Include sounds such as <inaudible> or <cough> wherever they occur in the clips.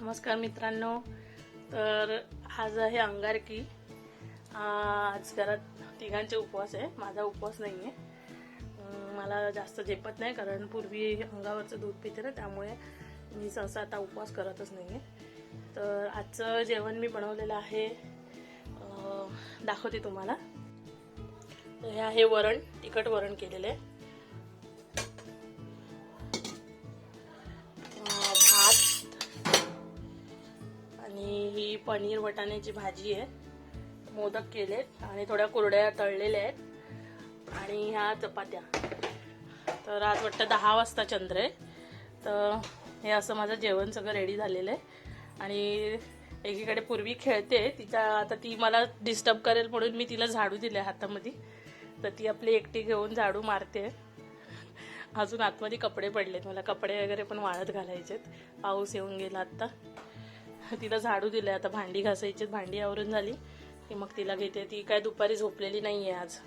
नमस्कार मित्रांनो. तर आज आहे अंगारकी. आज घरात तिघांचे उपवास आहे. माझा उपवास नाही आहे मला जास्त झेपत नाही कारण पूर्वी अंगावरचं दूध पिते ना त्यामुळे मी सहसा आता उपवास करतच नाही आहे तर आजचं जेवण मी बनवलेलं आहे. दाखवते तुम्हाला. तर हे आहे वरण तिखट वरण केलेलं आहे. ही पनीर वटाण्याची भाजी आहे मोदक केलेत आणि थोड्या कुरड्या तळलेल्या आहेत. आणि ह्या चपात्या. तर आज वाटतं दहा वाजता चंद्र आहे. तर हे असं माझं जेवण सगळं रेडी झालेलं आहे. आणि एकीकडे पूर्वी खेळते तिच्या आता ती मला डिस्टर्ब करेल म्हणून मी तिला झाडू दिले हातामध्ये. तर ती आपली एकटी घेऊन झाडू मारते. अजून आतमध्ये कपडे पडलेत मला कपडे वगैरे पण वाळत घालायचेत. पाऊस येऊन गेला आत्ता. <laughs> तिला झाडू दिले आता भांडी घासायची भांडी आवरून झाली. की मग तिला घेते. ती काय दुपारी झोपलेली नाही आहे आज.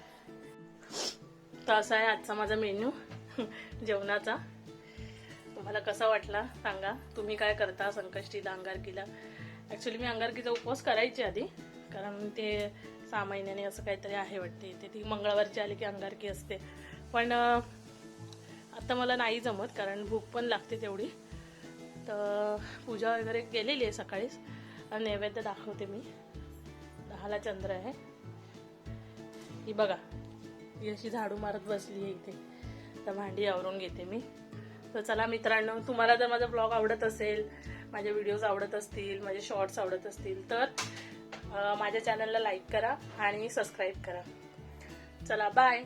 तर असा आहे आजचा माझा मेन्यू <laughs> जेवणाचा. तुम्हाला कसा वाटला सांगा. तुम्ही काय करता संकष्टीला अंगारकीला? ॲक्च्युली मी अंगारकीचा उपवास करायची आधी कारण ते सहा महिन्याने असं काहीतरी आहे वाटते. ते ती मंगळवारची आली की अंगारकी असते. पण आता मला नाही जमत कारण भूक पण लागते तेवढी. तर पूजा वगैरे केलेली आहे सकाळीच. आणि नैवेद्य दाखवते मी. दहाला चंद्र आहे. ही बघा ही अशी झाडू मारत बसली आहे इथे. तर भांडी आवरून घेते मी. तर चला मित्रांनो तुम्हाला जर माझा ब्लॉग आवडत असेल माझे व्हिडिओज आवडत असतील माझे शॉर्ट्स आवडत असतील तर माझ्या चॅनलला लाईक करा आणि सबस्क्राईब करा. चला बाय